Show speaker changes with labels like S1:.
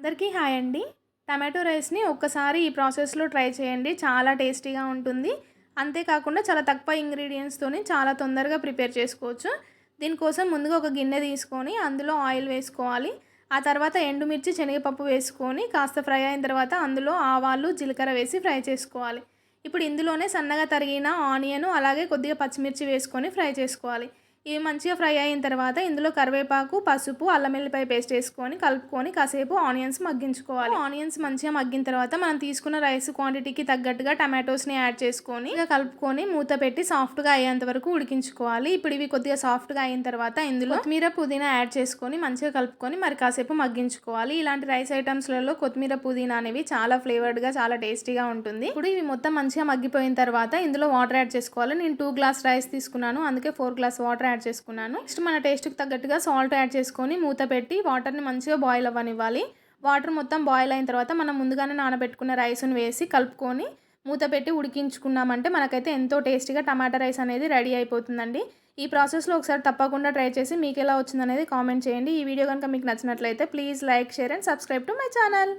S1: అందరికీ హాయ్ అండి. టమాటో రైస్ని ఒక్కసారి ఈ ప్రాసెస్లో ట్రై చేయండి. చాలా టేస్టీగా ఉంటుంది. అంతేకాకుండా చాలా తక్కువ ఇంగ్రీడియంట్స్తోని చాలా తొందరగా ప్రిపేర్ చేసుకోవచ్చు. దీనికోసం ముందుగా ఒక గిన్నె తీసుకొని అందులో ఆయిల్ వేసుకోవాలి. ఆ తర్వాత ఎండుమిర్చి శనగపప్పు వేసుకొని కాస్త ఫ్రై అయిన తర్వాత అందులో ఆవాలు జీలకర్ర వేసి ఫ్రై చేసుకోవాలి. ఇప్పుడు ఇందులోనే సన్నగా తరిగిన ఆనియన్ అలాగే కొద్దిగా పచ్చిమిర్చి వేసుకొని ఫ్రై చేసుకోవాలి. ఇవి మంచిగా ఫ్రై అయిన తర్వాత ఇందులో కరివేపాకు పసుపు అల్లం వెల్లిపాయ పేస్ట్ వేసుకొని కలుపుకొని కాసేపు ఆనియన్స్ మగ్గించుకోవాలి. ఆనియన్స్ మంచిగా మగ్గిన తర్వాత మనం తీసుకున్న రైస్ క్వాంటిటీకి తగ్గట్టుగా టమాటోస్ని యాడ్ చేసుకొని ఇక కలుపుకొని మూత పెట్టి సాఫ్ట్గా అయ్యేంత వరకు ఉడికించుకోవాలి. ఇప్పుడు ఇవి కొద్దిగా సాఫ్ట్గా అయిన తర్వాత ఇందులో కొత్తిమీర పుదీనా యాడ్ చేసుకొని మంచిగా కలుపుకొని మరి కాసేపు మగ్గించుకోవాలి. ఇలాంటి రైస్ ఐటమ్స్లలో కొత్తిమీర పుదీనా అనేవి చాలా ఫ్లేవర్డ్గా చాలా టేస్టీగా ఉంటుంది. ఇప్పుడు ఇవి మొత్తం మంచిగా మగ్గిపోయిన తర్వాత ఇందులో వాటర్ యాడ్ చేసుకోవాలి. నేను టూ గ్లాస్ రైస్ తీసుకున్నాను. అందుకే ఫోర్ గ్లాస్ వాటర్ యాడ్ చేసుకున్నాను. నెక్స్ట్ మన టేస్ట్కి తగ్గట్టుగా సాల్ట్ యాడ్ చేసుకొని మూత పెట్టి వాటర్ని మంచిగా బాయిల్ అవ్వనివ్వాలి. వాటర్ మొత్తం బాయిల్ అయిన తర్వాత మనం ముందుగానే నానబెట్టుకున్న రైస్ని వేసి కలుపుకొని మూత పెట్టి ఉడికించుకున్నామంటే మనకైతే ఎంతో టేస్టీగా టమాటా రైస్ అనేది రెడీ అయిపోతుందండి. ఈ ప్రాసెస్లో ఒకసారి తప్పకుండా ట్రై చేసి మీకు ఎలా వచ్చిందనేది కామెంట్ చేయండి. ఈ వీడియో కనుక మీకు నచ్చినట్లయితే please like share and subscribe to my channel.